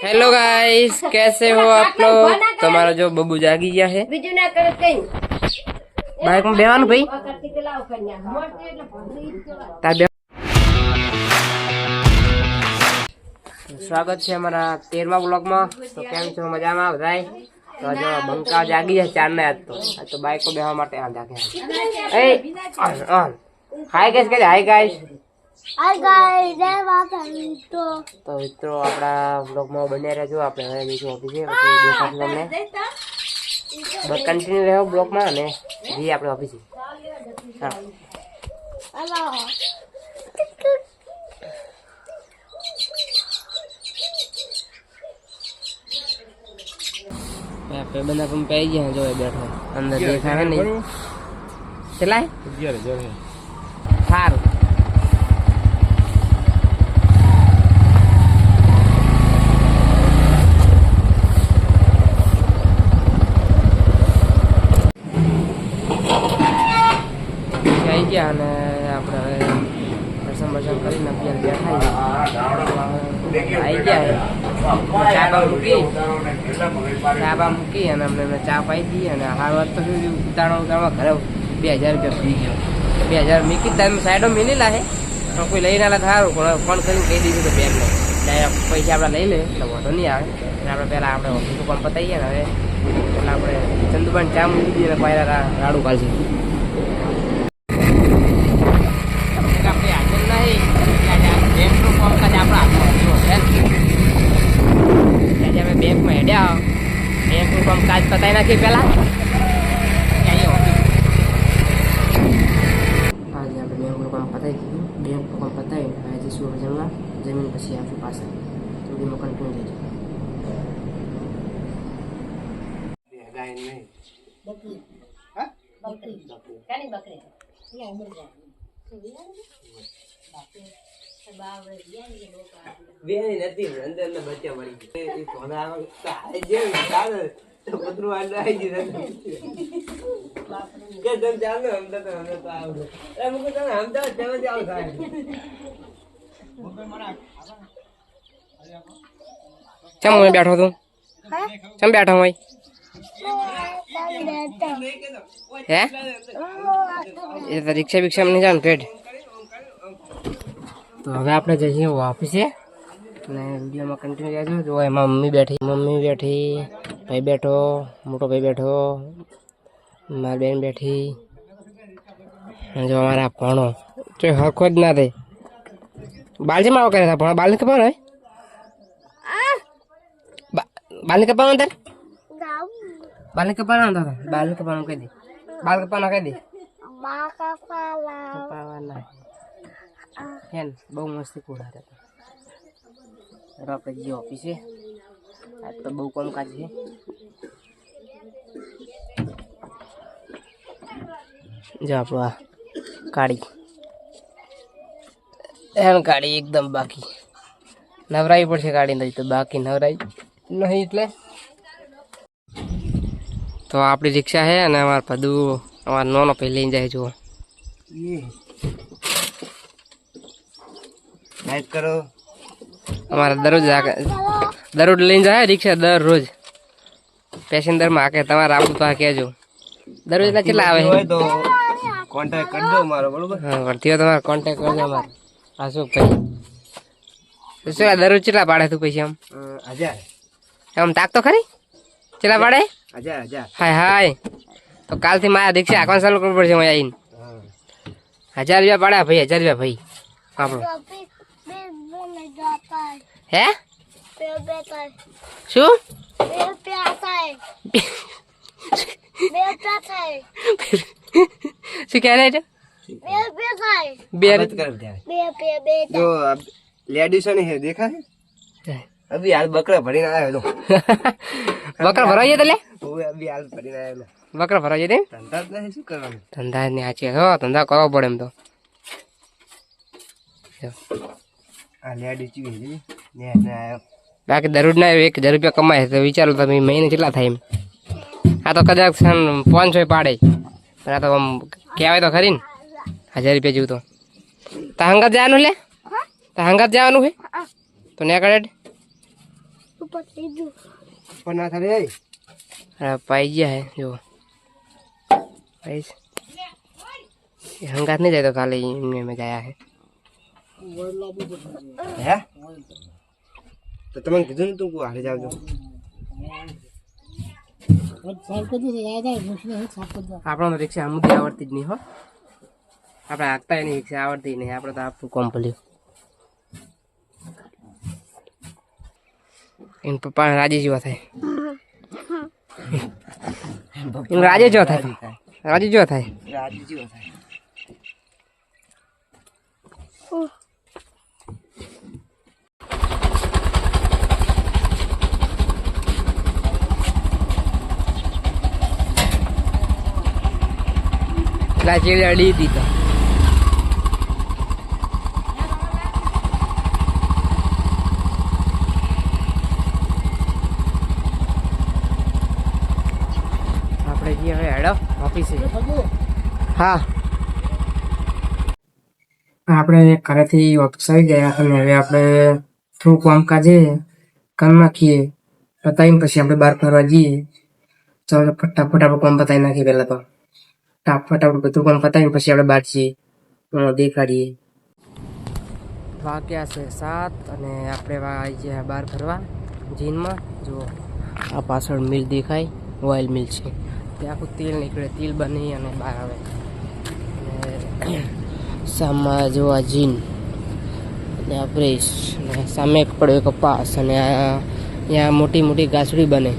Hello guys कैसे हो आप लोग તમારો જો બબુ જાગી ગયા છે બીજું ના કરે કઈ બાઈક માં બેવાનું ભાઈ કરતી પેલા કન્યા મોટી એટલે ભગરી જ કહેવાય. તાર બે સ્વાગત છે અમારા તેરમા બ્લોગમાં તો કેમ છો મજામાં બધાય તો જો બંકા જાગી જાય ચાર ને આજ તો આજ તો બાઈકો બેસવા માટે આ જાગે એ ઓન ઓન હાય ગાઈસ કે હાય ગાઈસ હાય ગાઈસ જય માતાજી. તો તો મિત્રો આપણા બ્લોગમાં બન્યા રહેજો. આપણે હવે બીજું ઓફિસે પછી દેખાશે તમને બસ કન્ટિન્યુ રહ્યો બ્લોગમાં અને જઈએ આપણે ઓફિસે હા. આપણે બધા પણ પઈ ગયા જો એ બેઠો. અંદર દેખાય નહીં. ચલાય સારું આવી ગયા અને આપણે હવે દર્શન બર્શન કરીને અત્યારે બેઠા આવી ગયા ચા બા મૂકી ચા મૂકી અને અમને એમને ચા પાઈ દીધી અને હાર વાત તો શું ઉતાળો ઉતાળવા ઘરે બે હજાર રૂપિયા પી ગયો. બે હજાર મૂકી તમે સાઈડો મિલી લાહે. પણ કોઈ લઈને આલા સારું, પણ ફોન કરીને કહી દીધું તો બેગને ડાયરેક્ટ પૈસા આપણે લઈ લે એટલે વાંધો નહીં આવે. અને આપણે પહેલાં આપણે ઓફિસનું કામ પતાવીએ ને હવે. એટલે આપણે ચંદુબાન ચા મૂકી દઈએ અને પાયરા રાડું કાઢશે આપણે હાજર નહીં એટલે બેંકનું કામકાજ આપણા હાથમાં હતું, હે ને? આજે અમે બેંકમાં હેડ્યા બેંકનું કામકાજ પતાવી નાખી પહેલા આજે આપણે બેંકનું કામ પતાવી દીધું બેંકનું કામ પતાવીને હવે જઈશું જમવા જમીન પછી આવીશું પાછા સુધીમાં કન્ટિન્યુ રહેજો કાની બકરી બેની નથી અંદર અંદર બચ્ચા મળી ગયા તો ચમ હું બેઠો તું ચમ બેઠો હોય હે? એ તો રિક્ષા બિક્ષા નહીં જાણ પેટ તો હવે આપણે જઈએ ઓફિસે અને વિડીયોમાં કન્ટિન્યુ રહેજો જો એમાં મમ્મી બેઠી મમ્મી બેઠી. ભાઈ બેઠો મોટો ભાઈ બેઠો મારી બેન બેઠી. જો અમારા ભણો તો હરખો જ ના થાય બાલ છે મારો કરે ભણો બાલ કપાવાનો હોય? બાલ કપાવાનો તાર? બાલ કપાવાનો તાર? બાલ કપાવાનો કહી દે. બાલ કપાવાનો કહી દે. કપાવાના બહુ મસ્તી કુડા હતા. આપણે જઈએ ઓફિસે આજ તો બહુ કામકાજ છે. જો આપણું આ કાળી. એમ કાળી એકદમ બાકી. નવરાવી પડશે કાળી નથી તો બાકી નવરાઈ નહીં એટલે. તો આપણી રિક્ષા છે અને અમારા પદુ અમારા નોનો પહેલી લઈને જાય જુઓ. લાઈક કરો. અમારે દરરોજ દરરોજ લઈને જાય રિક્ષા દરરોજ. પેસેન્જરમાં આકે તમારે આવું તો આ કહેજો દરરોજ એટલે કેટલા આવે? તો કોન્ટેક્ટ કરજો મારો બરોબર? હા હોય તમારે કોન્ટેક્ટ કરજો અમારે હા શું ભાઈ શું દરરોજ કેટલા પાડે તું પૈસા આમ? હજાર. આમ તાક તો ખરી? કેટલા પાડે? હજાર હજાર. હાય હાય. તો કાલથી મારા રિક્ષા આખવાનું ચાલુ કરવું પડશે અહીંયા આવીને? હા. હજાર રૂપિયા પાડ્યા ભાઈ હજાર રૂપિયા ભાઈ. આપણો. બે બે બે જાતા હે? શું? શું કહે છે? બે જો લેડીઝ છે દેખાય? અભી હાલ બકરા ભરીને આવ્યો બકરા ભરાઈ જાય એટલે હું અભી હાલ ભરીને આવ્યો બકરા ભરાઈ જાય તેમ ધંધા જ નહીં શું કરવાનું? ધંધા ની આચી હો ધંધા કરવો પડે એમ તો. આ લેડીઝ છે ને આવ્યો બાકી દરરોજ ના એક હજાર રૂપિયા કમાય તો વિચારો તમે મહિને કેટલા થાય એમ? આ તો કદાચ પાંચસો પાડે. પણ આ તો આમ કહેવાય તો ખરી ને, હજાર રૂપિયા જેવું તો. તા જવાનું લે? તા જવાનું હે? તો ને? થાય હા, પાઈ ગયા હે જો હંગાત નહીં જાય તો કાલે એમને ગયા હે. હે? તો તમે કીધું ને તું હારે જાવજો. આપણો રિક્ષા અમુદી આવડતી જ નહીં હો. આપણે હાંકતા એની રિક્ષા આવડતી નહીં આપણે તો આપવું કોમ પડ્યું એન પપ્પા રાજી જેવા થાય. એમ રાજે જો થાય રાજે જો થાય. રાજી જેવા થાય. હતી તો આપણે જઈએ હવે હેડો ઓફિસે. હા. આપણે ઘરેથી ઓફિસ આવી ગયા અને હવે આપણે થોડું કામકાજે કામ નાખીએ. પતાવીને પછી આપણે બહાર ફરવા જઈએ. ચાલો, ફટાફટ આપણે કામ પતાવી નાખીએ પહેલાં તો. ફટાફટ આપણે બધું કામ પતાવીને પછી આપણે બહાર જઈએ દેખાડીએ વાગ્યા છે સાત અને આપણે આવી ગયા બહાર ફરવા જીનમાં જો આ પાછળ મિલ દેખાય ઓઇલ મિલ છે ત્યાં આખું તેલ નીકળે તેલ બની અને બહાર આવે સામા જો આ જીન અને આ અને સામે પડ્યો કપાસ અને આ અહીંયા મોટી મોટી ગાછડી બને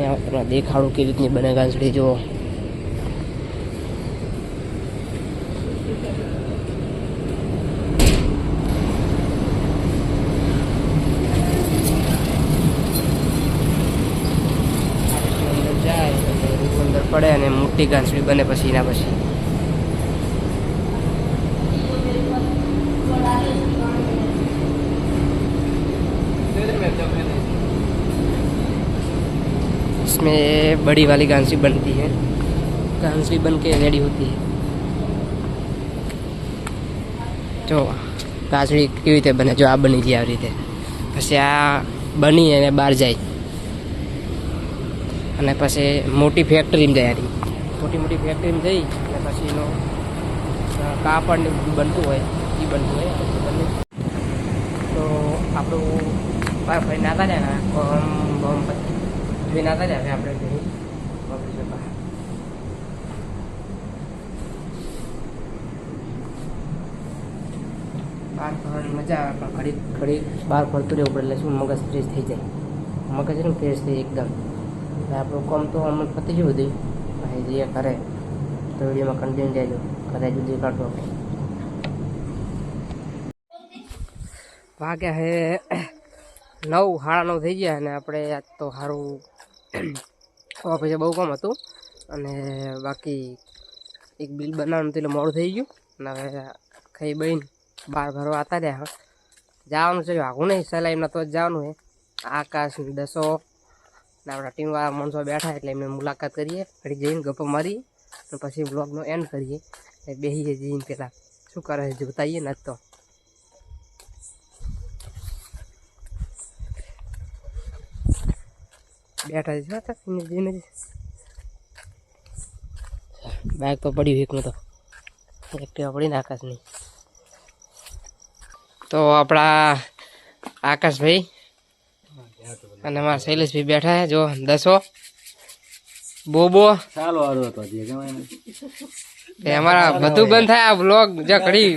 અહીંયા તમને દેખાડું કેવી રીતની બને ગાંસડી જુઓ. પડે અને મોટી ગાંસડી બને પછી, એના પછી. इसमें बड़ी वाली गांसी बनती है गांसी बन के रेडी होती है જો ગાંસડી કેવી રીતે બને જો આ બની જાય આવી રીતે પછી આ બની અને બહાર જાય અને પછી મોટી ફેક્ટરીમાં જાય આરી મોટી મોટી ફેક્ટરીમાં જઈ અને પછી એનો અ, કાપડ ને બધું બનતું હોય એ બનતું હોય પછી બને તો આપણું બહાર ફરી નાતા જાય ને બોમ બોમ પછી જોઈ નાતા જાય હવે આપણે જઈ ઓફિસે બહાર બહાર ફરવાની મજા આવે પણ ઘડી ઘડી બહાર ફરતું રહેવું પડે એટલે શું મગજ ફ્રેશ થઈ જાય. મગજ ને ફ્રેશ થઈ એકદમ. એટલે આપણું કામ તો અમલ પતી ગયું બધું. પછી જે કરે તો વિડીયોમાં કન્ટિન્યુ જાય ઘરે જુદી કાઢો વાગ્યા હે નવ સાડા નવ થઈ ગયા અને આપણે આજ તો સારું ઓફિસે બહુ કામ હતું. અને બાકી એક બિલ બનાવવાનું એટલે મોડું થઈ ગયું. અને હવે ખાઈ બહીને બહાર ભરવા હતા રહ્યા જવાનું છે આઘું નહીં સલાઈમાં તો જ જવાનું હે આકાશ દસો ને આપણા ટીમવાળા માણસો બેઠા એટલે એમને મુલાકાત કરીએ. ફરી જઈને ગપ્પો મારીએ અને પછી બ્લોગનો એન્ડ કરીએ. બેસીએ જઈને પહેલાં શું કરે છે જોતાઈએ ન તો. બેઠા છે. જોતા એને જઈને જ. બાઇક તો પડ્યું એકનું તો. એક્ટિવા પડીને આકાશની. તો આપણા આકાશભાઈ અને મારા શૈલેષભાઈ બેઠા છે જો દસો. બોબો. ચાલો હતો ને એ અમારા બધું બંધ થાય આ બ્લોગ જે ઘડી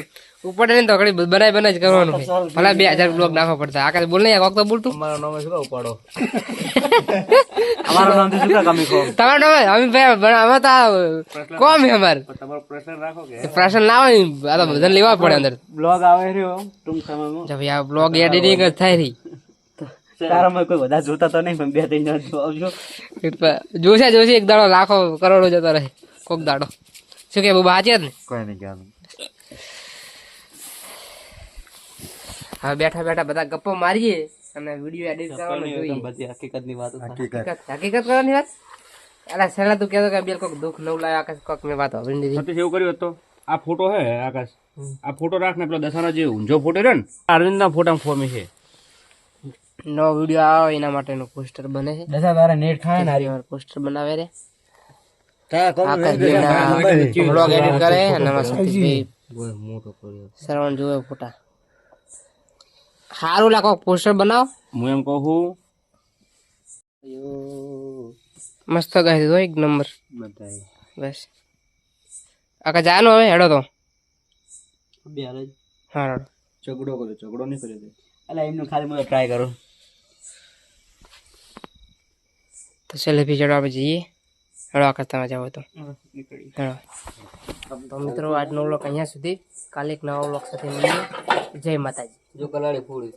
ઉપર ને તો ઘડી બનાવી બનાવી જ કરવાનું ભલા બે હજાર બ્લોગ નાખવા પડતા. આકાશ બોલ નહીં કોક તો. બોલતું મારો નામ શું ઉપાડો? અમારું નામ શું કામ ખો તમારું નામ અમે અમે તો કોમ છે અમારે. તમારો પ્રશ્ન રાખો કે પ્રશ્ન ના હોય આ તો બધાને લેવા પડે અંદર. બ્લોગ આવે રહ્યો ટૂંક સમયમાં. જો ભાઈ આ બ્લોગ એડિટિંગ જ થાય રહી. તારામાં કોઈ વધારે જોતા તો નહીં પણ બે ત્રણ જણ જો આવજો. જોશે જોશે એક દાડો લાખો કરોડો જતો રહે કોક દાડો. શું કે બહુ બાજે ને? કોઈ નહીં કહેવાનું. હવે બેઠા બેઠા બધા ગપ્પો મારીએ. અને વીડિયો એડિટ કરવાનો જોઈએ. બધી હકીકતની વાત હકીકત. હકીકત કરવાની વાત? અલા સેલા તું કહેતો કે બેલ કોક દુખ નવું લાય આકાશ કોક મે વાત સાંભળી લીધી સતીશ એવું કર્યું હતું આ ફોટો હે આકાશ? આ ફોટો રાખ ને પેલો દશાનો જે ઊંઝો ફોટો રહ્યો ને અરવિંદના ફોટા ફોમી છે. નો વીડિયો આવે એના માટેનું પોસ્ટર બને છે. દસા તારે નેટ ખાય ને? પોસ્ટર બનાવે રે. તા કોમ આકાશભાઈના બ્લોગ એડિટ કરે અને અમારા સતીશભાઈ શ્રવણ જોવે ફોટા સારું લાગો પોસ્ટર બનાવો. હું એમ કહું છું. મસ્ત ગાઈ દીધો એક નંબર. બધાય. બસ. આકા જાનો હવે હેડો તો. હા ચગડો કરો કર્યો ઝઘડો નહીં કર્યો એટલે એમનું ખાલી મને ટ્રાય કરું. તો સેલ્ફી ચડો આપણે જઈએ. હેડો આખા તમે જાઓ તો. નીકળી. હેડો. તો મિત્રો આજનો વ્લોગ અહીંયા સુધી. કાલે એક નવા વ્લોગ સાથે મળીએ. જય માતાજી. જો કલાળી ફૂડી